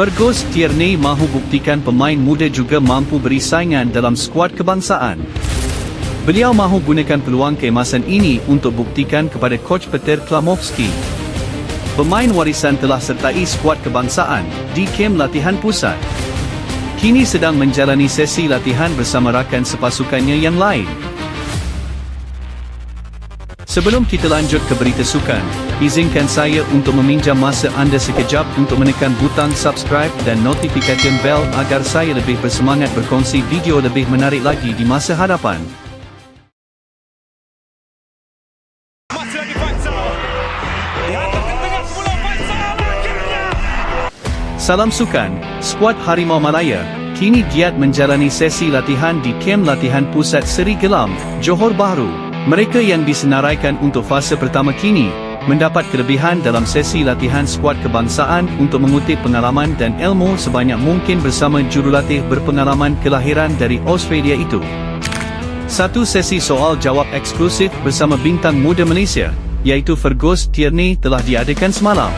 Fergus Tierney mahu buktikan pemain muda juga mampu beri saingan dalam skuad kebangsaan. Beliau mahu gunakan peluang keemasan ini untuk buktikan kepada coach Peter Klamovski. Pemain warisan telah sertai skuad kebangsaan di kem latihan pusat. Kini sedang menjalani sesi latihan bersama rakan sepasukannya yang lain. Sebelum kita lanjut ke berita sukan, izinkan saya untuk meminjam masa anda sekejap untuk menekan butang subscribe dan notifikasi bell agar saya lebih bersemangat berkongsi video lebih menarik lagi di masa hadapan. Salam sukan, skuad Harimau Malaya, kini giat menjalani sesi latihan di kem latihan pusat Seri Gelam, Johor Bahru. Mereka yang disenaraikan untuk fasa pertama kini, mendapat kelebihan dalam sesi latihan skuad kebangsaan untuk mengutip pengalaman dan ilmu sebanyak mungkin bersama jurulatih berpengalaman kelahiran dari Australia itu. Satu sesi soal jawab eksklusif bersama bintang muda Malaysia, iaitu Fergus Tierney telah diadakan semalam.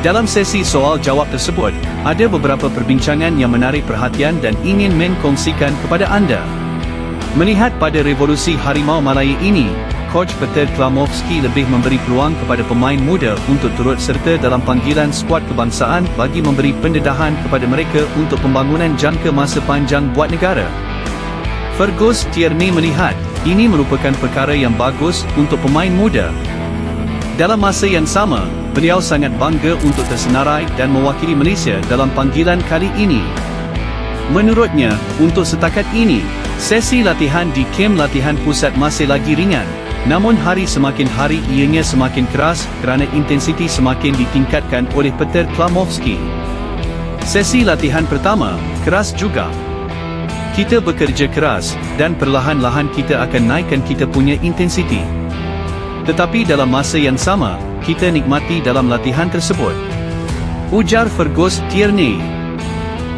Dalam sesi soal jawab tersebut, ada beberapa perbincangan yang menarik perhatian dan ingin men kongsikan kepada anda. Melihat pada revolusi Harimau Malaya ini, Coach Peter Klamovski lebih memberi peluang kepada pemain muda untuk turut serta dalam panggilan skuad kebangsaan bagi memberi pendedahan kepada mereka untuk pembangunan jangka masa panjang buat negara. Fergus Tierney melihat, ini merupakan perkara yang bagus untuk pemain muda. Dalam masa yang sama, beliau sangat bangga untuk tersenarai dan mewakili Malaysia dalam panggilan kali ini. Menurutnya, untuk setakat ini, sesi latihan di kem latihan pusat masih lagi ringan. Namun hari semakin hari ianya semakin keras kerana intensiti semakin ditingkatkan oleh Peter Klamovski. Sesi latihan pertama, keras juga. Kita bekerja keras, dan perlahan-lahan kita akan naikkan kita punya intensiti. Tetapi dalam masa yang sama, kita nikmati dalam latihan tersebut. Ujar Fergus Tierney.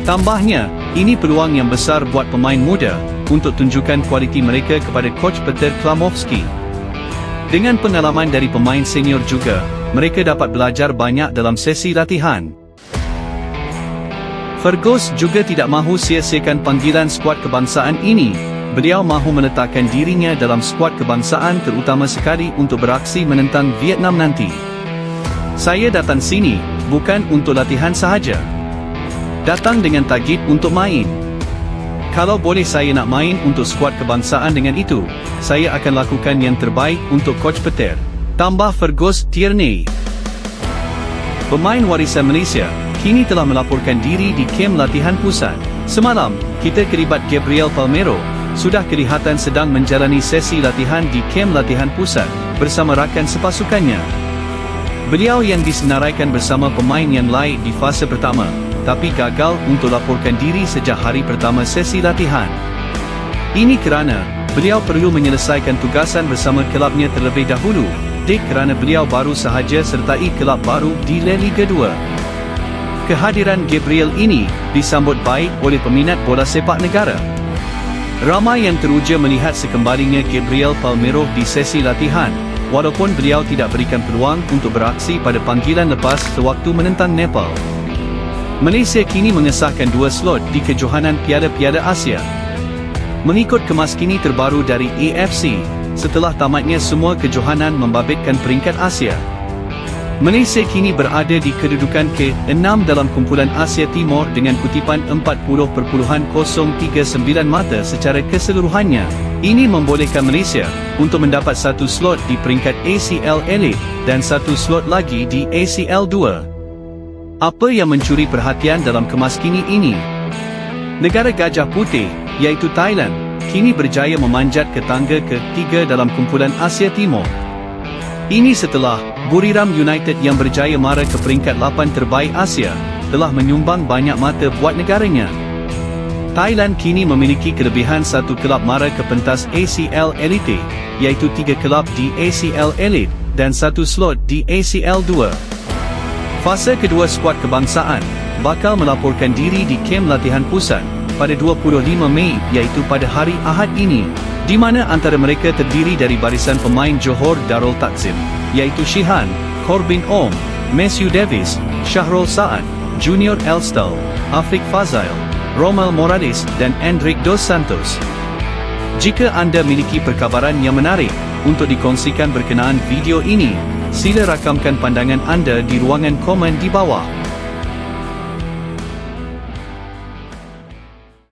Tambahnya, ini peluang yang besar buat pemain muda untuk tunjukkan kualiti mereka kepada coach Peter Klamovski. Dengan pengalaman dari pemain senior juga, mereka dapat belajar banyak dalam sesi latihan. Fergus juga tidak mahu sia-siakan panggilan skuad kebangsaan ini. Beliau mahu meletakkan dirinya dalam skuad kebangsaan terutama sekali untuk beraksi menentang Vietnam nanti. Saya datang sini, bukan untuk latihan sahaja. Datang dengan taggit untuk main. Kalau boleh saya nak main untuk skuad kebangsaan dengan itu, saya akan lakukan yang terbaik untuk Coach Peter. Tambah Fergus Tierney. Pemain warisan Malaysia, kini telah melaporkan diri di kem latihan pusat. Semalam, kita kelibat Gabriel Palmero, sudah kelihatan sedang menjalani sesi latihan di kem latihan pusat, bersama rakan sepasukannya. Beliau yang disenaraikan bersama pemain yang lain di fasa pertama, tapi gagal untuk laporkan diri sejak hari pertama sesi latihan. Ini kerana, beliau perlu menyelesaikan tugasan bersama kelabnya terlebih dahulu, dek kerana beliau baru sahaja sertai kelab baru di La Liga 2. Kehadiran Gabriel ini disambut baik oleh peminat bola sepak negara. Ramai yang teruja melihat sekembalinya Gabriel Palmero di sesi latihan, walaupun beliau tidak berikan peluang untuk beraksi pada panggilan lepas sewaktu menentang Nepal. Malaysia kini mengesahkan dua slot di kejohanan Piala-Piala Asia. Mengikut kemaskini terbaru dari AFC, setelah tamatnya semua kejohanan membabitkan peringkat Asia. Malaysia kini berada di kedudukan ke-6 dalam kumpulan Asia Timur dengan kutipan 40.039 mata secara keseluruhannya. Ini membolehkan Malaysia untuk mendapat satu slot di peringkat ACL Elite dan satu slot lagi di ACL 2. Apa yang mencuri perhatian dalam kemaskini ini? Negara Gajah Putih, iaitu Thailand, kini berjaya memanjat ke tangga ketiga dalam kumpulan Asia Timur. Ini setelah Buriram United yang berjaya mara ke peringkat 8 terbaik Asia, telah menyumbang banyak mata buat negaranya. Thailand kini memiliki kelebihan satu kelab mara ke pentas ACL Elite, iaitu tiga kelab di ACL Elite, dan satu slot di ACL 2. Fasa kedua skuad kebangsaan bakal melaporkan diri di kem latihan pusat pada 25 Mei iaitu pada hari Ahad ini di mana antara mereka terdiri dari barisan pemain Johor Darul Takzim iaitu Shihan, Corbin Om, Matthew Davis, Syahrul Saad, Junior Elstal, Afrik Fazail, Romel Morales dan Endrick Dos Santos. Jika anda miliki perkabaran yang menarik untuk dikongsikan berkenaan video ini, sila rakamkan pandangan anda di ruangan komen di bawah.